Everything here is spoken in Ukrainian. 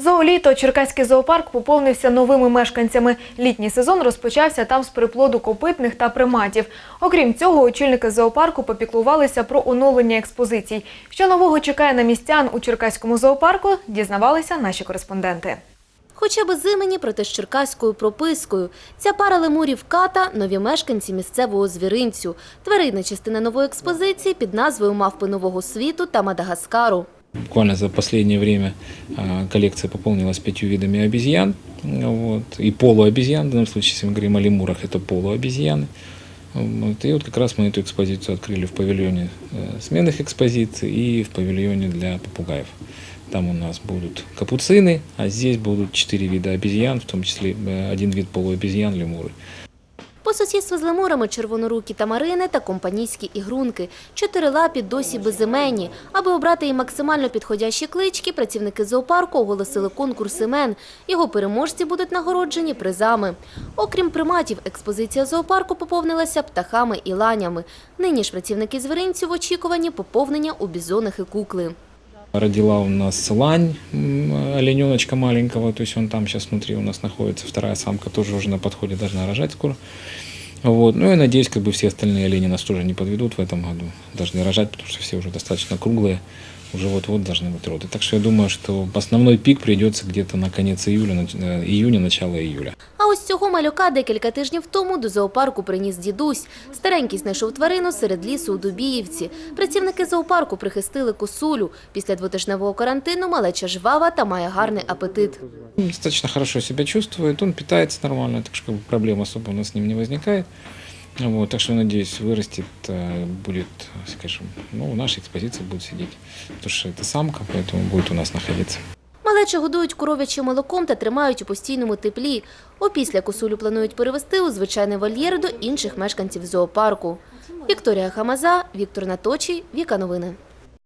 Зооліто Черкаський зоопарк поповнився новими мешканцями. Літній сезон розпочався там з приплоду копитних та приматів. Окрім цього, очільники зоопарку попіклувалися про оновлення експозицій. Що нового чекає на містян у Черкаському зоопарку, дізнавалися наші кореспонденти. Хоча без імені, проте з черкаською пропискою. Ця пара лемурів ката – нові мешканці місцевого звіринцю. Тваринна частина нової експозиції під назвою «Мавпи нового світу» та Мадагаскару. Буквально за последнее время а, коллекция пополнилась пятью видами обезьян вот, и полуобезьян. В данном случае, если мы говорим о лемурах, это полуобезьяны. Вот, и вот как раз мы эту экспозицию открыли в павильоне э, сменных экспозиций и в павильоне для попугаев. Там у нас будут капуцины, а здесь будут четыре вида обезьян, в том числе э, один вид полуобезьян – лемуры. По сусідству з лемурами червонорукі тамарини та компанійські ігрунки. Чотирилапі досі безіменні. Аби обрати їм максимально підходящі клички, працівники зоопарку оголосили конкурс імен. Його переможці будуть нагороджені призами. Окрім приматів, експозиція зоопарку поповнилася птахами і ланями. Нині ж працівники звіринцю в очікуванні поповнення у бізонах і кукли. Родила у нас лань, м, олененочка маленького, то есть он там сейчас внутри у нас находится. Вторая самка тоже уже на подходе, должна рожать скоро. Вот. Ну и надеюсь, как бы все остальные олени нас тоже не подведут в этом году. Должны рожать, потому что все уже достаточно круглые. Уже вот-вот должны быть роды. Так что я думаю, что основной пик придется где-то на конец июля, нач- э, июня, начало июля. А ось цього малюка декілька тижнів тому до зоопарку приніс дідусь. Старенький знайшов тварину серед лісу у Дубіївці. Працівники зоопарку прихистили косулю. Після двотижневого карантину малеча жвава та має гарний апетит. Он достаточно хорошо себя чувствует, он питается нормально, так что как бы, проблем особо у нас с ним не возникает. Вот, так что, надеюсь, вырастет, э, будет, скажем, ну, в нашей экспозиции будет сидеть. Потому что это самка, поэтому будет у нас находиться. Малеча годують коров'ячим молоком та тримають у постійному теплі. Опісля косулю планують перевести у звичайний вольєр до інших мешканців зоопарку. Вікторія Хамаза, Віктор Наточий, Віка Новини.